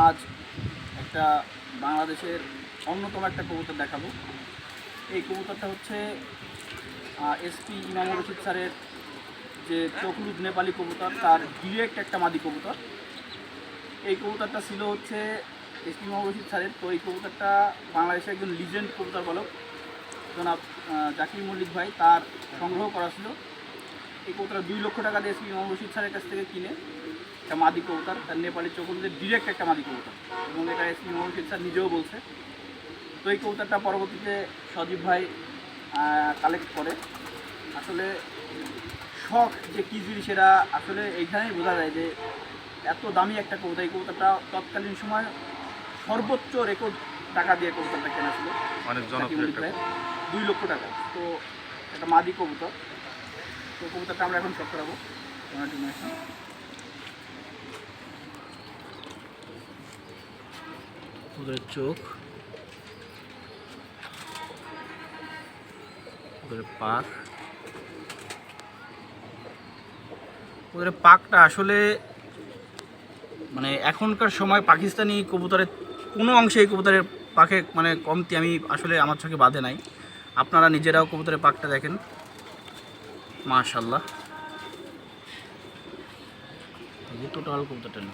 আজ একটা বাংলাদেশের অন্যতম একটা কবুতর দেখাবো। এই কবুতরটা হচ্ছে এসপি ইমাম রশিদ স্যারের যে চকলুদ নেপালি কবুতর, তার ডিরেক্ট একটা মাদি কবুতর। এই কবুতরটা ছিল হচ্ছে এসপি ইমাম রশিদ স্যারের। তো এই কবুতরটা বাংলাদেশের একজন লিজেন্ড কবুতর বলক জনাব জাকির মল্লিক ভাই, তার সংগ্রহ করা ছিল। এই কবুতরটা দুই লক্ষ টাকা দিয়ে এসপি ইমাম রশিদ স্যারের কাছ থেকে কিনে। একটা মাদি কবুতর তার নেপালি চকলুদের ডিরেক্ট একটা মাদি কবুতর। এবং এটা ইমাম রশিদ স্যার নিজেও বলছে। তো এই কবুতরটা পরবর্তীতে সজীব ভাই কালেক্ট করে। আসলে শখ যে কী জিনিস সেটা আসলে এইখানেই বোঝা যায় যে এত দামি একটা কবুতর। এই কবুতরটা তৎকালীন সময় সর্বোচ্চ রেকর্ড টাকা দিয়ে কবুতরটা কেনা ছিল। ভাইয়ের। দুই লক্ষ টাকা। তো একটা মাদি কবুতর। তো কবুতরটা আমরা এখন শখ করাবো। ওদের চোখ। ওদের পাক। ওদের পাকটা আসলে মানে এখনকার সময় পাকিস্তানি কবুতরের কোনো অংশে এই কবুতরের পাখে মানে কমতি আমি আসলে আমার চোখে বাঁধে নাই। আপনারা নিজেরাও কবুতরের পাকটা দেখেন। মাশাল্লাহ এই যে টোটাল কবুতরটা না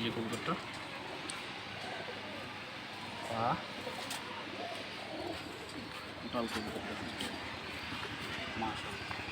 এই যে কবুতরটা। পা টোটাল কবুতরটা। মাশাআল্লাহ